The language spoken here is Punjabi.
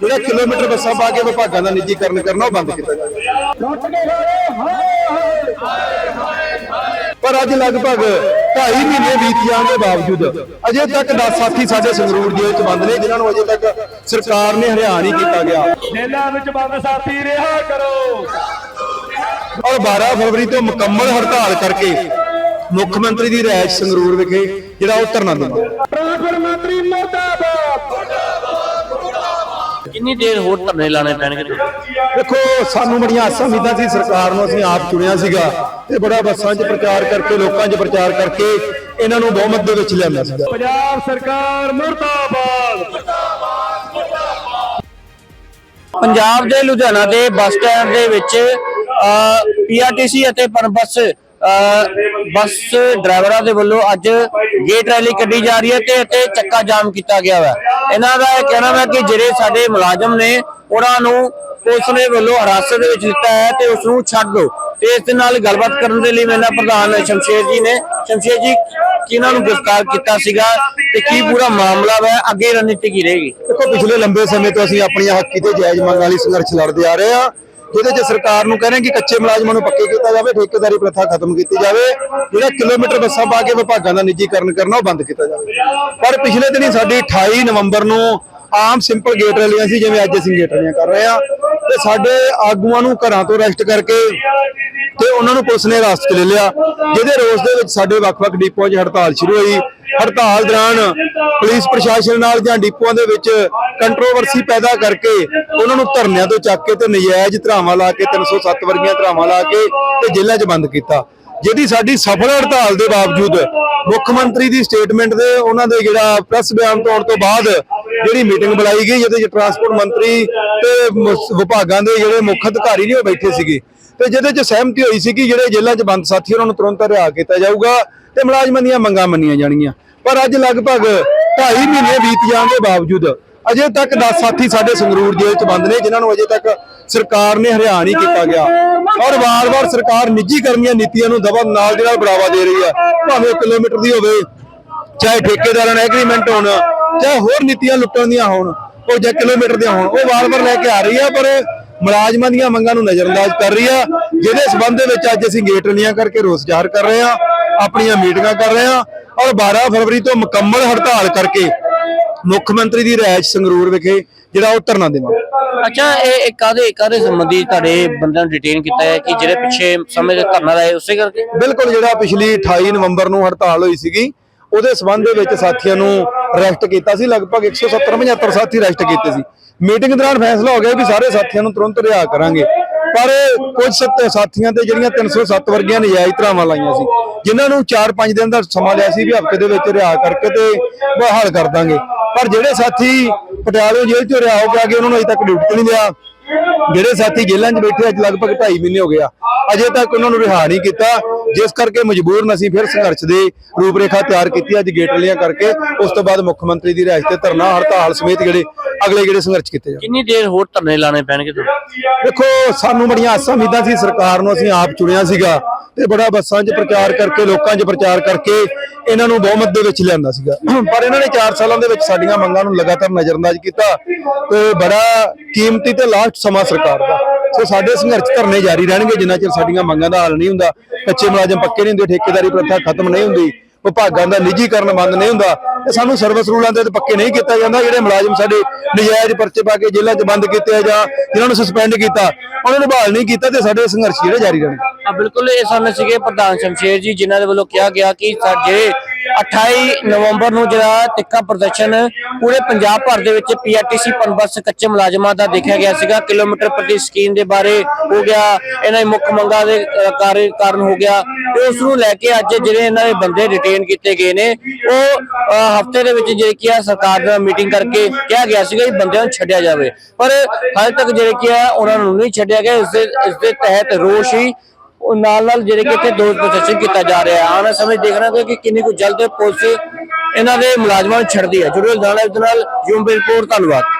ਜਿਹੜਾ ਕਿਲੋਮੀਟਰ ਬੱਸਾਂ ਪਾ ਕੇ ਵਿਭਾਗਾਂ ਦਾ ਨਿੱਜੀਕਰਨ ਕਰਨਾ ਉਹ ਬੰਦ ਕੀਤਾ ਜਾਵੇ। ਪਰ ਅੱਜ ਲਗਭਗ 2.5 ਮਹੀਨੇ ਬੀਤ ਜਾਣ ਦੇ ਬਾਵਜੂਦ ਅਜੇ ਤੱਕ 10 ਸਾਥੀ ਸਾਡੇ ਸੰਗਰੂਰ ਜੇਲ੍ਹ 'ਚ ਬੰਦ ਨੇ ਜਿਨ੍ਹਾਂ ਨੂੰ ਅਜੇ ਤੱਕ ਸਰਕਾਰ ਨੇ ਹਰਿਆਣ ਹੀ ਕੀਤਾ ਗਿਆ। ਜੇਲ੍ਹਾਂ ਵਿੱਚ ਬੰਦ ਸਾਥੀ ਰਿਹਾ ਕਰੋ। ਔਰ 12 ਫਰਵਰੀ ਤੋਂ ਮੁਕੰਮਲ ਹੜਤਾਲ ਕਰਕੇ ਮੁੱਖ ਮੰਤਰੀ ਦੀ ਰਿਹਾਇਸ਼ ਸੰਗਰੂਰ ਵਿਖੇ ਜਿਹੜਾ ਉਹ ਧਰਨਾ ਦੇਣਾ ਟ੍ਰਾਂਸਪੋਰਟ ਮੰਤਰੀ ਮੁਰਦਾਬਾਦ ਕਿੰਨੀ ਦੇਰ ਹੋਰ ਧਰਨੇ ਲਾਣੇ ਪੈਣਗੇ ਦੇਖੋ ਸਾਨੂੰ ਬੜੀਆਂ ਆਸਾਂ ਉਮੀਦਾਂ ਸੀ ਸਰਕਾਰ ਨੂੰ ਅਸੀਂ ਆਪ ਚੁਣਿਆ ਸੀਗਾ ਤੇ ਬੜਾ ਬੱਸਾਂ 'ਚ ਪ੍ਰਚਾਰ ਕਰਕੇ ਲੋਕਾਂ 'ਚ ਪ੍ਰਚਾਰ ਕਰਕੇ ਇਹਨਾਂ ਨੂੰ ਬਹੁਮਤ ਦੇ ਵਿੱਚ ਲਿਆਂਦਾ ਸੀਗਾ। ਪੰਜਾਬ ਸਰਕਾਰ ਮੁਰਦਾਬਾਦ। ਪੰਜਾਬ ਦੇ ਲੁਧਿਆਣਾ ਦੇ ਬੱਸ ਸਟੈਂਡ ਦੇ ਵਿੱਚ ਪੀਆਰਟੀਸੀ ਅਤੇ ਪਨਬੱਸ ਅ, ਬੱਸ ਡਰਾਈਵਰਾਂ ਦੇ ਵੱਲੋਂ ਅੱਜ ਗੇਟ ਰੈਲੀ ਕੱਢੀ ਜਾ ਰਹੀ ਹੈ ਤੇ ਅਤੇ ਚੱਕਾ ਜਾਮ ਕੀਤਾ ਗਿਆ ਹੈ ਇਹਨਾਂ ਦਾ ਇਹ ਕਹਿਣਾ ਹੈ ਕਿ ਜਿਹੜੇ ਸਾਡੇ ਮੁਲਾਜ਼ਮ ਨੇ, ਉਹਨਾਂ ਨੂੰ ਪੁਲਿਸ ਨੇ ਵੱਲੋਂ ਹਿਰਾਸਤ ਦੇ ਵਿੱਚ ਲਿੱਤਾ ਹੈ ਤੇ ਉਸ ਨੂੰ ਛੱਡ ਦਿਓ। ਤੇ ਇਸ ਦੇ ਨਾਲ ਗੱਲਬਾਤ ਕਰਨ ਦੇ ਲਈ ਮੇਰਾ ਪ੍ਰਧਾਨ ਸ਼ਮਸ਼ੇਰ ਜੀ ਨੇ। ਸ਼ਮਸ਼ੇਰ ਜੀ, ਕਿਹਨਾਂ ਨੂੰ ਗ੍ਰਿਫਤਾਰ ਕੀਤਾ ਸੀਗਾ ਤੇ ਕੀ ਪੂਰਾ ਮਾਮਲਾ ਹੈ ਅੱਗੇ ਰਣਨੀਤੀ ਕੀ ਰਹੇਗੀ? ਦੇਖੋ, ਪਿਛਲੇ ਲੰਬੇ ਸਮੇਂ ਤੋਂ ਅਸੀਂ ਆਪਣੀਆਂ ਹੱਕੀ ਤੇ ਜਾਇਜ਼ ਮੰਗ ਵਾਲੀ ਸੰਘਰਸ਼ ਲੜਦੇ ਆ ਰਹੇ ਆ ਜਿਹਦੇ 'ਚ ਸਰਕਾਰ ਨੂੰ ਕਹਿੰਦੇ ਕਿ ਕੱਚੇ ਮੁਲਾਜ਼ਮਾਂ ਨੂੰ ਪੱਕੇ ਕੀਤਾ ਜਾਵੇ, ਠੇਕੇਦਾਰੀ ਪ੍ਰਥਾ ਖਤਮ ਕੀਤੀ ਜਾਵੇ, ਜਿਹੜਾ ਕਿਲੋਮੀਟਰ ਬੱਸਾਂ ਪਾ ਕੇ ਵਿਭਾਗਾਂ ਦਾ ਨਿੱਜੀਕਰਨ ਕਰਨਾ ਉਹ ਬੰਦ ਕੀਤਾ ਜਾਵੇ। ਪਰ ਪਿਛਲੇ ਦਿਨੀ ਸਾਡੀ 28 ਨਵੰਬਰ ਨੂੰ ਆਮ ਸਿੰਪਲ ਗੇਟ ਰੈਲੀਆਂ ਸੀ, ਜਿਵੇਂ ਅੱਜ ਅਸੀਂ ਗੇਟ ਰੈਲੀਆਂ ਕਰ ਰਹੇ ਆ ਤੇ ਸਾਡੇ ਆਗੂਆਂ ਨੂੰ ਘਰਾਂ ਤੋਂ ਅਰੈਸਟ ਕਰਕੇ ਤੇ ਉਹਨਾਂ ਨੂੰ ਪੁਲਿਸ ਨੇ ਹਿਰਾਸਤ ਲੈ ਲਿਆ, ਜਿਹਦੇ ਰੋਸ ਦੇ ਵਿੱਚ ਸਾਡੇ ਵੱਖ-ਵੱਖ ਡਿਪੂਆਂ 'ਚ ਹੜਤਾਲ ਸ਼ੁਰੂ ਹੋਈ। ਹੜਤਾਲ ਦੌਰਾਨ ਪੁਲਿਸ ਪ੍ਰਸ਼ਾਸਨ ਨਾਲ ਜਾਂ ਡਿਪੂਆਂ ਦੇ ਵਿੱਚ ਕੰਟਰੋਵਰਸੀ ਪੈਦਾ ਕਰਕੇ ਉਹਨਾਂ ਨੂੰ ਧਰਨਿਆਂ ਤੋਂ ਚੱਕ ਕੇ ਤੇ ਨਜਾਇਜ਼ ਧਰਾਵਾਂ ਲਾ ਕੇ 307 ਵਰਗੀਆਂ ਧਰਾਵਾਂ ਲਾ ਕੇ ਤੇ ਜੇਲ੍ਹਾਂ 'ਚ ਬੰਦ ਕੀਤਾ। ਜਿਹਦੀ ਸਾਡੀ ਸਫਲ ਹੜਤਾਲ ਦੇ ਬਾਵਜੂਦ ਮੁੱਖ ਮੰਤਰੀ ਦੀ ਸਟੇਟਮੈਂਟ ਦੇ, ਉਹਨਾਂ ਦੇ ਜਿਹੜਾ ਪ੍ਰੈਸ ਬਿਆਨ ਤੋਂ ਆਉਣ ਤੋਂ ਬਾਅਦ ਜਿਹੜੀ ਮੀਟਿੰਗ ਬੁਲਾਈ ਗਈ, ਜਿਹਦੇ 'ਚ ਟਰਾਂਸਪੋਰਟ ਮੰਤਰੀ ਤੇ ਵਿਭਾਗਾਂ ਦੇ ਜਿਹੜੇ ਮੁੱਖ ਅਧਿਕਾਰੀ ਨੇ ਉਹ ਬੈਠੇ ਸੀਗੇ। ਤੇ ਜਿਹਦੇ 'ਚ ਸਹਿਮਤੀ ਹੋਈ ਸੀ ਕਿ ਜਿਹੜੇ ਜੇਲ੍ਹਾਂ 'ਚ ਬੰਦ ਸਾਥੀ ਉਹਨਾਂ ਨੂੰ ਤੁਰੰਤ ਰਿਹਾ ਕੀਤਾ ਜਾਊਗਾ ਤੇ ਮੁਲਾਜ਼ਮਾਂ ਦੀਆਂ ਮੰਗਾਂ ਮੰਨੀਆਂ ਜਾਣਗੀਆਂ। ਪਰ ਅੱਜ ਲਗਭਗ 2.5 ਮਹੀਨੇ ਬੀਤ ਜਾਣ ਦੇ ਬਾਵਜੂਦ ਅਜੇ ਤੱਕ 10 ਸਾਥੀ ਸਾਡੇ ਸੰਗਰੂਰ ਜੇਲ੍ਹ 'ਚ ਬੰਦ ਨੇ, ਜਿਨ੍ਹਾਂ ਨੂੰ ਅਜੇ ਤੱਕ ਸਰਕਾਰ ਨੇ ਹਰਿਆਣ ਹੀ ਕੀਤਾ ਗਿਆ। ਔਰ ਵਾਰ-ਵਾਰ ਸਰਕਾਰ ਨਿੱਜੀਕਰਨ ਦੀਆਂ ਨੀਤੀਆਂ ਨੂੰ ਦਬਾ, ਨਾਲ ਦੇ ਨਾਲ ਬੜਾਵਾ ਦੇ ਰਹੀ ਹੈ। ਭਾਵੇਂ ਉਹ ਕਿਲੋਮੀਟਰ ਦੀ ਹੋਵੇ, ਚਾਹੇ ਠੇਕੇਦਾਰਾਂ ਨਾਲ ਐਗਰੀਮੈਂਟ ਹੋਣ ਚਾਹੇ ਹੋਰ ਨੀਤੀਆਂ ਲੁੱਟਣ ਦੀਆਂ ਹੋਣ ਉਹ ਜਾਂ ਕਿਲੋਮੀਟਰ ਦੀਆਂ ਹੋਣ ਉਹ ਵਾਰ-ਵਾਰ ਲੈ ਕੇ ਆ ਰਹੀ ਆ ਪਰ ਮੁਲਾਜ਼ਮਾਂ ਦੀਆਂ ਮੰਗਾਂ ਨੂੰ ਨਜ਼ਰਅੰਦਾਜ਼ ਕਰ ਰਹੀ ਆ ਜਿਹਦੇ ਸਬੰਧ ਦੇ ਵਿੱਚ ਅੱਜ ਅਸੀਂ ਗੇਟ ਰਲੀਆਂ ਕਰਕੇ ਰੋਸ ਜ਼ਾਹਰ ਕਰ ਰਹੇ ਆ ਆਪਣੀਆਂ ਮੀਟਿੰਗਾਂ ਕਰ ਰਹੇ ਆ ਔਰ 12 ਫਰਵਰੀ ਤੋਂ ਮੁਕੰਮਲ ਹੜਤਾਲ ਕਰਕੇ ਮੁੱਖ ਮੰਤਰੀ ਦੀ ਰਿਹਾਇਸ਼ ਸੰਗਰੂਰ ਵਿਖੇ ਜਿਹੜਾ ਉਹ ਧਰਨਾ ਦੇਵਾਂਗੇ। ਅੱਛਾ ਇਹ ਇਹ ਕਾਦੇ ਕਾਦੇ ਸੰਬੰਧੀ ਤੁਹਾਡੇ ਬੰਦਿਆਂ ਨੂੰ ਡਿਟੇਨ ਕੀਤਾ ਹੈ ਕਿ ਜਿਹੜੇ ਪਿੱਛੇ ਸਮੇਂ ਦੇ ਧਰਨਾ ਲਾਏ ਉਸੇ ਕਰਕੇ? ਬਿਲਕੁਲ ਜਿਹੜਾ ਪਿਛਲੀ 28 ਨਵੰਬਰ ਨੂੰ ਹੜਤਾਲ ਹੋਈ ਸੀਗੀ ਉਹਦੇ ਸਬੰਧ ਦੇ ਵਿੱਚ ਸਾਥੀਆਂ ਨੂੰ ਅਰੈਸਟ ਕੀਤਾ ਸੀ, ਲਗਭਗ 170 75 ਸਾਥੀ ਰੈਸਟ ਕੀਤੇ ਸੀ। ਮੀਟਿੰਗ ਦੌਰਾਨ ਫੈਸਲਾ ਹੋ ਗਿਆ ਵੀ ਸਾਰੇ ਸਾਥੀਆਂ ਨੂੰ ਤੁਰੰਤ ਰਿਹਾ ਕਰਾਂਗੇ। ਪਰ ਕੁਝ ਸਾਥੀਆਂ ਤੇ ਜਿਹੜੀਆਂ 307 ਵਰਗੀਆਂ ਨਜਾਇਜ਼ ਧਰਾਵਾਂ ਲਾਈਆਂ ਸੀ, ਜਿਨ੍ਹਾਂ ਨੂੰ 4-5 ਦਿਨ ਦਾ ਸਮਾਂ ਲਿਆ ਸੀ ਵੀ ਹਫ਼ਤੇ ਦੇ ਵਿੱਚ ਰਿਹਾ ਕਰਕੇ ਤੇ ਬਹਾਲ ਕਰ ਦਾਂਗੇ। ਪਰ ਜਿਹੜੇ ਸਾਥੀ ਪਟਿਆਲੇ ਜੇਲ੍ਹ ਚੋਂ ਰਿਹਾ ਹੋ ਕੇ ਆ ਕੇ ਉਹਨਾਂ ਨੂੰ ਅਜੇ ਤੱਕ ਡਿਊਟੀ ਨਹੀਂ ਲਿਆ ਜਿਹੜੇ ਸਾਥੀ ਜੇਲ੍ਹਾਂ 'ਚ ਬੈਠੇ ਅੱਜ ਲਗਭਗ 2.5 ਮਹੀਨੇ ਹੋ ਗਿਆ ਅਜੇ ਤੱਕ ਉਹਨਾਂ ਨੂੰ ਰਿਹਾ ਨਹੀਂ ਕੀਤਾ। ਜਿਸ ਕਰਕੇ ਮਜਬੂਰਨ ਅਸੀਂ ਫਿਰ ਸੰਘਰਸ਼ ਦੇ ਰੂਪਰੇਖਾ ਤਿਆਰ ਕੀਤੀ ਅੱਜ ਗੇਟ ਕਰਕੇ ਉਸ ਤੋਂ ਬਾਅਦ ਮੁੱਖ ਮੰਤਰੀ ਦੀ ਰਿਹਾਇਸ਼ ਤੇ ਧਰਨਾ ਹੜਤਾਲ ਸਮੇਤ ਜਿਹੜੇ ਅਗਲੇ ਜਿਹੜੇ ਸੰਘਰਸ਼ ਕੀਤੇ ਜਾਣ। ਕਿੰਨੀ ਦੇਰ ਹੋਰ ਧਰਨੇ ਲਾਣੇ ਪੈਣਗੇ ਤੁਹਾਨੂੰ? ਦੇਖੋ ਸਾਨੂੰ ਬੜੀਆਂ ਆਸਾਂ ਉਮੀਦਾਂ ਸੀ ਸਰਕਾਰ ਨੂੰ ਅਸੀਂ ਆਪ ਚੁਣਿਆ ਸੀਗਾ ਤੇ ਬੜਾ ਬੱਸਾਂ 'ਚ ਪ੍ਰਚਾਰ ਕਰਕੇ ਲੋਕਾਂ 'ਚ ਪ੍ਰਚਾਰ ਕਰਕੇ ਇਹਨਾਂ ਨੂੰ ਬਹੁਮਤ ਦੇ ਵਿੱਚ ਲਿਆਂਦਾ ਸੀਗਾ। ਪਰ ਇਹਨਾਂ ਨੇ 4 ਸਾਲਾਂ ਦੇ ਵਿੱਚ ਸਾਡੀਆਂ ਮੰਗਾਂ ਨੂੰ ਲਗਾਤਾਰ ਨਜ਼ਰਅੰਦਾਜ਼ ਕੀਤਾ ਤੇ ਬੜਾ ਕੀਮਤੀ ਤੇ ਲਾਸਟ ਸਮਾਂ ਸਰਕਾਰ ਦਾ। ਸੋ ਸਾਡੇ ਸੰਘਰਸ਼ ਧਰਨੇ ਜਾਰੀ ਰਹਿਣਗੇ, ਜਿੰਨਾ ਚਿਰ ਸਾਡੀਆਂ ਮੰਗਾਂ ਦਾ ਹੱਲ ਨਹੀਂ ਹੁੰਦਾ, ਕੱਚੇ ਮੁਲਾਜ਼ਮ ਪੱਕੇ ਨਹੀਂ ਹੁੰਦੇ, ਠੇਕੇਦਾਰੀ ਪ੍ਰਥਾ ਖਤਮ ਨਹੀਂ ਹੁੰਦੀ, ਵਿਭਾਗਾਂ ਦਾ ਨਿੱਜੀਕਰਨ ਬੰਦ ਨਹੀਂ ਹੁੰਦਾ, ਤੇ ਸਾਨੂੰ ਸਰਵਿਸ ਰੂਲਾਂ ਦੇ ਪੱਕੇ ਨਹੀਂ ਕੀਤਾ ਜਾਂਦਾ, ਜਿਹੜੇ ਮੁਲਾਜ਼ਮ ਸਾਡੇ ਨਜਾਇਜ਼ ਪਰਚੇ ਪਾ ਕੇ ਜੇਲ੍ਹਾਂ 'ਚ ਬੰਦ ਕੀਤੇ ਆ ਜਾਂ ਜਿਨ੍ਹਾਂ ਨੂੰ ਸਸਪੈਂਡ ਕੀਤਾ, ਉਹਨਾਂ ਨੂੰ ਬਹਾਲ ਨਹੀਂ ਕੀਤਾ ਤੇ ਸਾਡੇ ਸੰਘਰਸ਼ ਜਿਹੜੇ ਜਾਰੀ ਰਹਿਣਗੇ। ਆ ਬਿਲਕੁਲ ਇਹ ਸਾਨੂੰ ਸੀਗੇ ਪ੍ਰਧਾਨ ਸ਼ਮਸ਼ੇਰ ਜੀ, ਜਿਨ੍ਹਾਂ ਦੇ ਵੱਲੋਂ ਕਿਹਾ ਗਿਆ ਕਿ ਸਾਡੇ 28 ਨਵੰਬਰ ਨੂੰ ਜਿਹੜਾ ਤਿੱਖਾ ਪ੍ਰਦਰਸ਼ਨ ਪੂਰੇ ਪੰਜਾਬ ਭਰ ਦੇ ਵਿੱਚ ਪੀਆਰਟੀਸੀ ਪਨਬੱਸ ਕੱਚੇ ਮੁਲਾਜ਼ਮਾਂ ਦਾ ਦੇਖਿਆ ਗਿਆ ਸੀਗਾ। ਕਿਲੋਮੀਟਰ ਪ੍ਰਤੀ ਸਕੀਮ ਦੇ ਬਾਰੇ ਹੋ ਗਿਆ, ਇਹਨਾਂ ਦੀ ਮੁੱਖ ਮੰਗਾਂ ਦੇ ਕਾਰਨ ਹੋ ਗਿਆ। ਤੇ ਉਸ ਨੂੰ ਲੈ ਕੇ ਅੱਜ ਜਿਹੜੇ ਇਹਨਾਂ ਦੇ ਬੰਦੇ ਡਿਟੇਨ ਕੀਤੇ ਗਏ ਨੇ, ਉਹ ਹਫ਼ਤੇ ਦੇ ਵਿੱਚ ਜਿਹੜੇ ਕੀ ਆ ਸਰਕਾਰ ਨਾਲ ਮੀਟਿੰਗ ਕਰਕੇ ਕਿਹਾ ਗਿਆ ਸੀਗਾ ਕਿ ਬੰਦਿਆਂ ਨੂੰ ਛੱਡਿਆ ਜਾਵੇ। ਪਰ ਹਾਲੇ ਤੱਕ ਜਿਹੜੇ ਕੀ ਆ, ਉਹਨਾਂ ਨੂੰ ਨਹੀਂ ਛੱਡਿਆ ਗਿਆ, ਇਸ ਦੇ ਇਸ ਦੇ ਤਹਿਤ ਰੋਸ਼ ਹੀ ਉਹ ਨਾਲ ਨਾਲ ਜਿਹੜੇ ਕਿ ਇੱਥੇ ਦੋਸ਼ ਪ੍ਰਦਰਸ਼ਨ ਕੀਤਾ ਜਾ ਰਿਹਾ ਹੈ। ਆਉਣ ਸਮੇਂ ਦੇਖਣਾ ਕਿ ਕਿੰਨੀ ਕੁ ਜਲਦ ਪੁਲਿਸ ਇਹਨਾਂ ਦੇ ਮੁਲਾਜ਼ਮਾਂ ਨੂੰ ਛੱਡਦੀ ਹੈ। ਜੁੜੇ ਨਾਲ ਇਹਦੇ ਨਾਲ ਯੂਮ ਰਿਪੋਰਟ, ਧੰਨਵਾਦ।